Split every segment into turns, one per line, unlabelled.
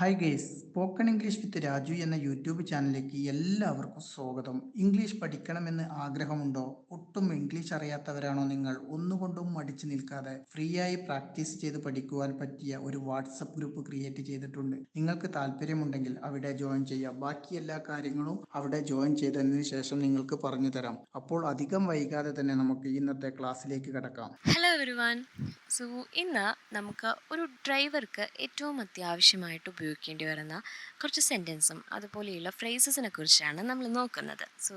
Hi guys spoken English with Raju എന്ന YouTube ചാനലിലേക്ക് എല്ലാവർക്കും സ്വാഗതം. ഇംഗ്ലീഷ് പഠിക്കണമെന്ന് ആഗ്രഹമുണ്ടോ? ഒട്ടും ഇംഗ്ലീഷ് അറിയാത്തവരാണോ നിങ്ങൾ? ഒന്നുകൊണ്ടും മടിച്ചു നിൽക്കാതെ ഫ്രീ ആയി പ്രാക്ടീസ് ചെയ്ത് പഠിക്കുവാൻ പറ്റിയ ഒരു വാട്സപ്പ് ഗ്രൂപ്പ് ക്രിയേറ്റ് ചെയ്തിട്ടുണ്ട്. നിങ്ങൾക്ക് താല്പര്യമുണ്ടെങ്കിൽ അവിടെ ജോയിൻ ചെയ്യാം. ബാക്കി എല്ലാ കാര്യങ്ങളും അവിടെ ജോയിൻ ചെയ്തതിന് ശേഷം നിങ്ങൾക്ക് പറഞ്ഞു തരാം. അപ്പോൾ അധികം വൈകാതെ തന്നെ നമുക്ക് ഇന്നത്തെ ക്ലാസ്സിലേക്ക് കിടക്കാം.
ഹലോ എവരിവാൻ സോ ഇന്ന് നമുക്ക് ഒരു ഡ്രൈവർക്ക് ഏറ്റവും അത്യാവശ്യമായിട്ട് ഉപയോഗിക്കേണ്ടി വരുന്ന കുറച്ച് സെന്റൻസും അതുപോലെയുള്ള ഫ്രേസസിനെ കുറിച്ചാണ് നമ്മൾ നോക്കുന്നത്. So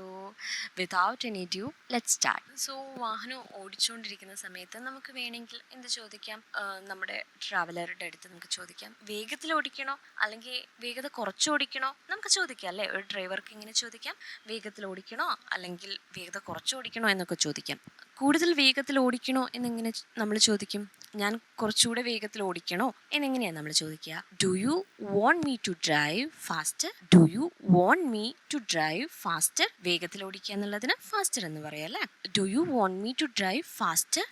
without any due let start so വാഹനം ഓടിച്ചുകൊണ്ടിരിക്കുന്ന സമയത്ത് നമുക്ക് വേണമെങ്കിൽ എന്ത് ചോദിക്കാം? നമ്മുടെ ട്രാവലറുടെ അടുത്ത് നമുക്ക് ചോദിക്കാം. വേഗത്തിൽ ഓടിക്കണോ? അല്ലെങ്കിൽ വേഗത കുറച്ച് ഓടിക്കണോ? നമുക്ക് ചോദിക്കാം അല്ലേ? ഒരു ഡ്രൈവർക്ക് ഇങ്ങനെ ചോദിക്കാം. വേഗത്തിൽ ഓടിക്കണോ? അല്ലെങ്കിൽ വേഗത കുറച്ച് ഓടിക്കണോ എന്നൊക്കെ ചോദിക്കാം. കൂടുതൽ വേഗത്തിൽ ഓടിക്കണോ എന്നിങ്ങനെ നമ്മൾ ചോദിക്കും. ഞാൻ കുറച്ചുകൂടെ വേഗത്തിൽ ഓടിക്കണോ എന്നെങ്ങനെയാണ് നമ്മൾ ചോദിക്കുക. Do you want me to drive faster do you want me to drive faster വേഗത്തിൽ ഓടിക്കുക എന്നുള്ളതിന് ഫാസ്റ്റർ എന്ന് പറയാം അല്ലേ? Do you want me to drive faster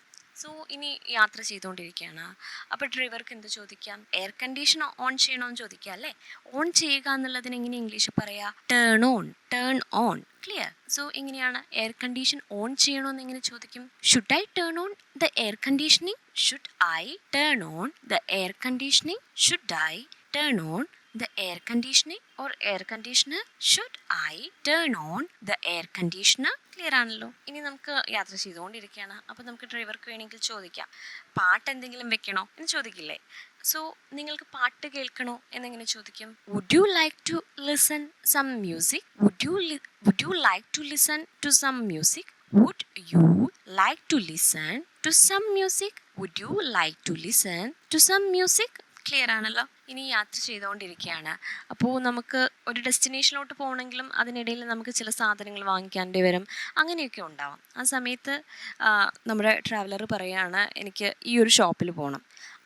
so ഇനി യാത്ര ചെയ്തുകൊണ്ടിരിക്കുകയാണ്. അപ്പോൾ ഡ്രൈവർക്ക് എന്ത് ചോദിക്കാം? എയർ കണ്ടീഷൻ ഓൺ ചെയ്യണമെന്ന് ചോദിക്കാം അല്ലേ? ഓൺ ചെയ്യുക എന്നുള്ളതിന് എങ്ങനെ ഇംഗ്ലീഷ് പറയാ? Turn on turn on clear so എങ്ങനെയാണ് എയർ കണ്ടീഷൻ ഓൺ ചെയ്യണമെന്ന് എങ്ങനെ ചോദിക്കും? Should I turn on the air conditioning should I turn on the air conditioning should I turn on the air conditioning or air conditioner should I turn on the air conditioner? Clear ആണല്ലോ ഇനി നമുക്ക് യാത്ര ചെയ്തുകൊണ്ടിരിക്കുകയാണ്. അപ്പോൾ നമുക്ക് ഡ്രൈവർക്ക് വേണമെങ്കിൽ ചോദിക്കാം. പാട്ട് എന്തെങ്കിലും വെക്കണോ എന്ന് ചോദിക്കില്ലേ? സോ നിങ്ങൾക്ക് പാട്ട് കേൾക്കണോ എന്നെങ്ങനെ ചോദിക്കും? Would you like to listen some music would you would you like to listen to some music would you like to listen to some music would you like to listen to some music clear ആണല്ലോ? ഇനി യാത്ര ചെയ്തുകൊണ്ടിരിക്കുകയാണ്. അപ്പോൾ നമുക്ക് ഒരു ഡെസ്റ്റിനേഷനിലോട്ട് പോകണമെങ്കിലും അതിനിടയിൽ നമുക്ക് ചില സാധനങ്ങൾ വാങ്ങിക്കേണ്ടി വരും. അങ്ങനെയൊക്കെ ഉണ്ടാവും. ആ സമയത്ത് നമ്മുടെ ട്രാവലർ പറയുകയാണ് എനിക്ക് ഈ ഒരു ഷോപ്പിൽ പോകണം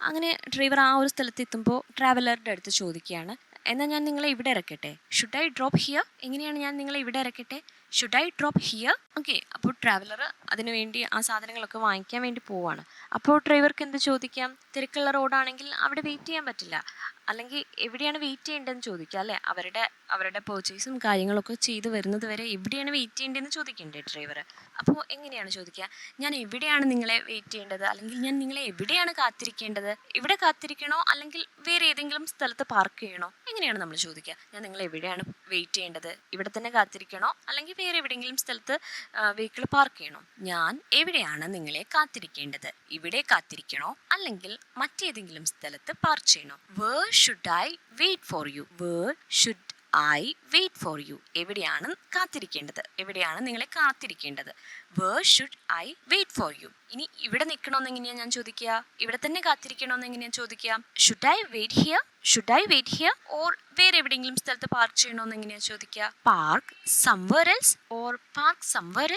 അങ്ങനെ ഡ്രൈവർ ആ ഒരു സ്ഥലത്ത് എത്തുമ്പോൾ ട്രാവലറുടെ അടുത്ത് ചോദിക്കുകയാണ് എന്നാൽ ഞാൻ നിങ്ങളെ ഇവിടെ ഇറക്കട്ടെ? ഷുഡ് ഐ ഡ്രോപ്പ് ഹിയർ എങ്ങനെയാണ് ഞാൻ നിങ്ങളെ ഇവിടെ ഇറക്കട്ടെ? Should I drop here okay അപ്പോൾ ട്രാവലർ അതിനു വേണ്ടി ആ സാധനങ്ങളൊക്കെ വാങ്ങിക്കാൻ വേണ്ടി പോവാണ്. അപ്പോൾ ഡ്രൈവർക്ക് എന്ത് ചോദിക്കാം? തിരക്കുള്ള റോഡാണെങ്കിൽ അവിടെ വെയിറ്റ് ചെയ്യാൻ പറ്റില്ല. അല്ലെങ്കിൽ എവിടെയാണ് വെയിറ്റ് ചെയ്യേണ്ടതെന്ന് ചോദിക്കുക അല്ലേ? അവരുടെ അവരുടെ പേർച്ചേസും കാര്യങ്ങളൊക്കെ ചെയ്ത് വരുന്നത് വരെ എവിടെയാണ് വെയിറ്റ് ചെയ്യേണ്ടതെന്ന് ചോദിക്കണ്ടേ ഡ്രൈവർ അപ്പോൾ എങ്ങനെയാണ് ചോദിക്കുക? ഞാൻ എവിടെയാണ് നിങ്ങളെ വെയിറ്റ് ചെയ്യേണ്ടത്? അല്ലെങ്കിൽ ഞാൻ നിങ്ങളെ എവിടെയാണ് കാത്തിരിക്കേണ്ടത്? ഇവിടെ കാത്തിരിക്കണോ? അല്ലെങ്കിൽ വേറെ ഏതെങ്കിലും സ്ഥലത്ത് പാർക്ക് ചെയ്യണോ? എങ്ങനെയാണ് നമ്മൾ ചോദിക്കുക? ഞാൻ നിങ്ങൾ എവിടെയാണ് വെയിറ്റ് ചെയ്യേണ്ടത്? ഇവിടെ തന്നെ കാത്തിരിക്കണോ? അല്ലെങ്കിൽ വേറെ എവിടെയെങ്കിലും സ്ഥലത്ത് വെഹിക്കിൾ പാർക്ക് ചെയ്യണോ? ഞാൻ എവിടെയാണ് നിങ്ങളെ കാത്തിരിക്കേണ്ടത്? ഇവിടെ കാത്തിരിക്കണോ? അല്ലെങ്കിൽ മറ്റേതെങ്കിലും സ്ഥലത്ത് പാർക്ക് ചെയ്യണോ? Where should I wait for you where should I wait for you എവിടെയാണ് കാത്തിരിക്കേണ്ടത്? എവിടെയാണ് നിങ്ങളെ കാത്തിരിക്കേണ്ടത്? Where should I wait for you ഇനി ഇവിടെ നിൽക്കണമെന്ന് എങ്ങനെയാണ് ഞാൻ ചോദിക്കുക? ഇവിടെ തന്നെ കാത്തിരിക്കണമെന്ന് എങ്ങനെയാണ് ചോദിക്കുക? Should I wait here should I wait here or വേറെ എവിടെയെങ്കിലും സ്ഥലത്ത് പാർക്ക് ചെയ്യണമെന്ന് എങ്ങനെയാണ് ചോദിക്കുക? Park somewhere or park somewhere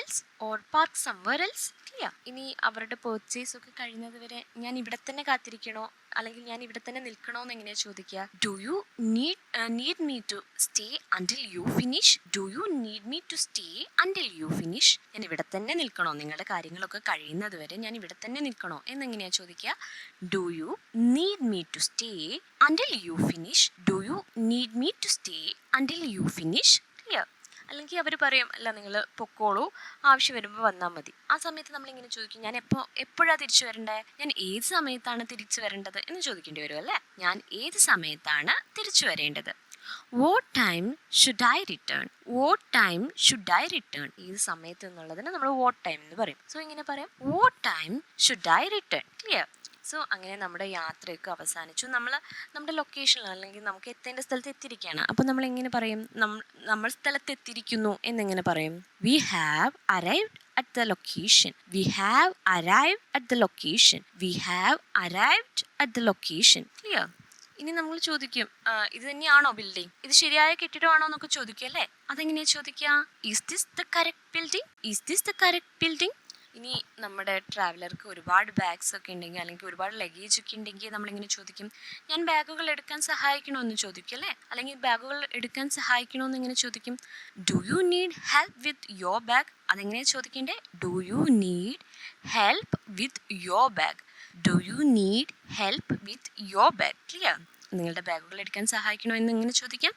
or park somewhere else ഇനി അവരുടെ പർച്ചേസ് ഒക്കെ കഴിയുന്നത് വരെ ഞാൻ ഇവിടെ തന്നെ കാത്തിരിക്കണോ? അല്ലെങ്കിൽ ഞാൻ ഇവിടെ തന്നെ നിൽക്കണോ എന്ന് എങ്ങനെയാണ് ചോദിക്കുക do you need need me to stay until you finish do you need me to stay until you finish ഞാൻ ഇവിടെ തന്നെ നിൽക്കണോ? നിങ്ങളുടെ കാര്യങ്ങളൊക്കെ കഴിയുന്നത് വരെ ഞാൻ ഇവിടെ തന്നെ നിൽക്കണോ? എന്നെങ്ങനെയാണ് ചോദിക്കുക? Do you need me to stay until you finish do you need me to stay until you finish അല്ലെങ്കിൽ അവർ പറയും അല്ല നിങ്ങൾ പൊക്കോളൂ ആവശ്യം വരുമ്പോൾ വന്നാൽ മതി. ആ സമയത്ത് നമ്മളിങ്ങനെ ചോദിക്കും ഞാൻ എപ്പോൾ എപ്പോഴാണ് തിരിച്ചു വരണ്ടേ? ഞാൻ ഏത് സമയത്താണ് തിരിച്ചു വരേണ്ടത്? എന്ന് ചോദിക്കേണ്ടി വരും അല്ലേ? ഞാൻ ഏത് സമയത്താണ് തിരിച്ചു വരേണ്ടത്? What time should I return what time should I return ഏത് സമയത്ത് എന്നുള്ളതിന് നമ്മൾ വോട്ട് ടൈം എന്ന് പറയും. സോ ഇങ്ങനെ പറയാം. What time should I return clear so അങ്ങനെ നമ്മുടെ യാത്രയൊക്കെ അവസാനിച്ചു. നമ്മൾ നമ്മുടെ ലൊക്കേഷനിൽ അല്ലെങ്കിൽ നമുക്ക് എത്തേണ്ട സ്ഥലത്ത് എത്തിയിരിക്കുകയാണ്. അപ്പോൾ നമ്മൾ എങ്ങനെ പറയും? നമ്മൾ സ്ഥലത്ത് എത്തിയിരിക്കുന്നു എന്നെങ്ങനെ പറയും? We have arrived at the location we have arrived at the location we have arrived at the location clear ഇനി നമ്മൾ ചോദിക്കും ഇത് തന്നെയാണോ ബിൽഡിംഗ് ഇത് ശരിയായ കെട്ടിടമാണോ എന്നൊക്കെ ചോദിക്കും അല്ലേ? അതെങ്ങനെയാ ചോദിക്കുക? Is this the correct building is this the correct building ഇനി നമ്മുടെ ട്രാവലർക്ക് ഒരുപാട് ബാഗ്സ് ഒക്കെ ഉണ്ടെങ്കിൽ അല്ലെങ്കിൽ ഒരുപാട് ലഗേജ് ഒക്കെ ഉണ്ടെങ്കിൽ നമ്മളിങ്ങനെ ചോദിക്കും ഞാൻ ബാഗുകൾ എടുക്കാൻ സഹായിക്കണോ എന്ന് ചോദിക്കും അല്ലേ? അല്ലെങ്കിൽ ബാഗുകൾ എടുക്കാൻ സഹായിക്കണോ എന്ന് ഇങ്ങനെ ചോദിക്കും do you need help with your bag അതെങ്ങനെയാണ് ചോദിക്കേണ്ടേ? Do you need help with your bag do you need help with your bag clear നിങ്ങളുടെ ബാഗുകൾ എടുക്കാൻ സഹായിക്കണോ എന്ന് ഇങ്ങനെ ചോദിക്കാം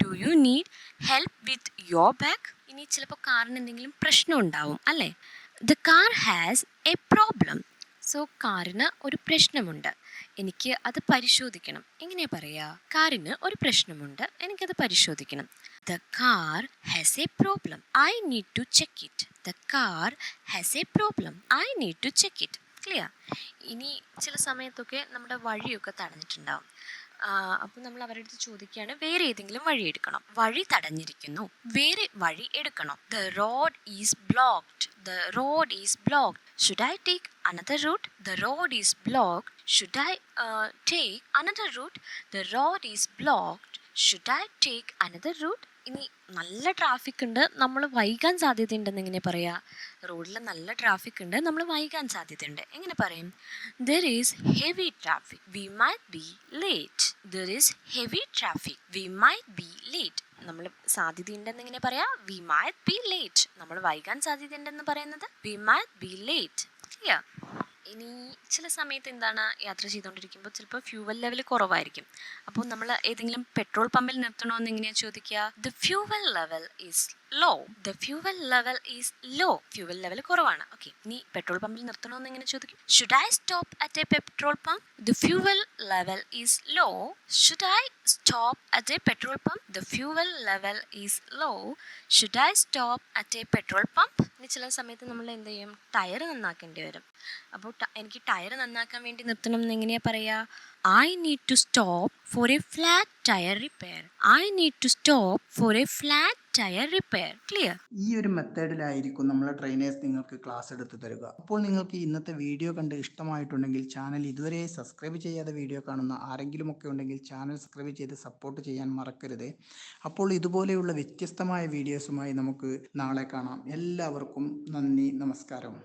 do you need help with your bag ഇനി ചിലപ്പോൾ കാറിന് എന്തെങ്കിലും പ്രശ്നം ഉണ്ടാവും അല്ലേ? The car has a problem so കാറിന് ഒരു പ്രശ്നമുണ്ട്. എനിക്ക് അത് പരിശോധിക്കണം. എങ്ങനെ പറയാ? കാറിന് ഒരു പ്രശ്നമുണ്ട്. എനിക്കത് പരിശോധിക്കണം. The car has a problem I need to check it the car has a problem I need to check it clear ഇനി ചില സമയത്തൊക്കെ നമ്മുടെ വഴിയൊക്കെ തടഞ്ഞിട്ടുണ്ടാവും. അപ്പോൾ നമ്മൾ അവരുടെ അടുത്ത് ചോദിക്കുകയാണ് വേറെ ഏതെങ്കിലും വഴി എടുക്കണം? വഴി തടഞ്ഞിരിക്കുന്നു. വേറെ വഴി എടുക്കണം. The road is blocked the road is blocked should I take another route the road is blocked should I take another route the road is blocked should I take another route ഇനി നല്ല traffic ഉണ്ട് നമ്മൾ വൈകാൻ സാധ്യതയുണ്ടെന്ന് എങ്ങനെ പറയാ? റോഡിൽ നല്ല ട്രാഫിക് ഉണ്ട് നമ്മൾ വൈകാൻ സാധ്യതയുണ്ട്. എങ്ങനെ പറയും? There is heavy traffic we might be late there is heavy traffic we might be late നമ്മൾ സാധ്യതയുണ്ടെന്ന് എങ്ങനെ പറയാ? വി മൈറ്റ് ബി ലേറ്റ് നമ്മൾ വൈകാൻ സാധ്യതയുണ്ടെന്ന് പറയുന്നത് we might be late clear ഇനി ചില സമയത്ത് എന്താണ് യാത്ര ചെയ്തുകൊണ്ടിരിക്കുമ്പോൾ ചിലപ്പോൾ ഫ്യൂവൽ ലെവൽ കുറവായിരിക്കും. അപ്പോൾ നമ്മൾ ഏതെങ്കിലും പെട്രോൾ പമ്പിൽ നിർത്തണമെന്ന് എങ്ങനെയാ ചോദിക്കുക? The fuel level is low the fuel level is low fuel level കുറവാണ്. ഓക്കെ നീ പെട്രോൾ പമ്പിൽ നിർത്തണമെന്ന് എങ്ങനെ ചോദിക്കും? Should I stop at a petrol pump the fuel level is low should I stop at a petrol pump the fuel level is low should I stop at a petrol pump ഇനി ചില സമയത്ത് നമ്മൾ എന്ത് ചെയ്യും? Tyre നന്നാക്കേണ്ടി വരും. അപ്പോൾ എനിക്ക് tyre നന്നാക്കാൻ വേണ്ടി നിർത്തണം എന്ന് എങ്ങനെയാ പറയാ? I need to stop for a flat tyre repair I need to stop for a flat tyre repair clear
ഈ ഒരു മെത്തേഡിലായിരിക്കും നമ്മളെ ട്രെയിനേഴ്സ് നിങ്ങൾക്ക് ക്ലാസ് എടുത്ത് തരിക. അപ്പോൾ നിങ്ങൾക്ക് ഇന്നത്തെ വീഡിയോ കണ്ട് ഇഷ്ടമായിട്ടുണ്ടെങ്കിൽ ചാനൽ ഇതുവരെ സബ്സ്ക്രൈബ് ചെയ്യാതെ വീഡിയോ കാണുന്ന ആരെങ്കിലും ഒക്കെ ഉണ്ടെങ്കിൽ ചാനൽ സബ്സ്ക്രൈബ് ചെയ്ത് സപ്പോർട്ട് ചെയ്യാൻ മറക്കരുത്. അപ്പോൾ ഇതുപോലെയുള്ള വ്യത്യസ്തമായ വീഡിയോസുമായി നമുക്ക് നാളെ കാണാം. എല്ലാവർക്കും നന്ദി നമസ്കാരം.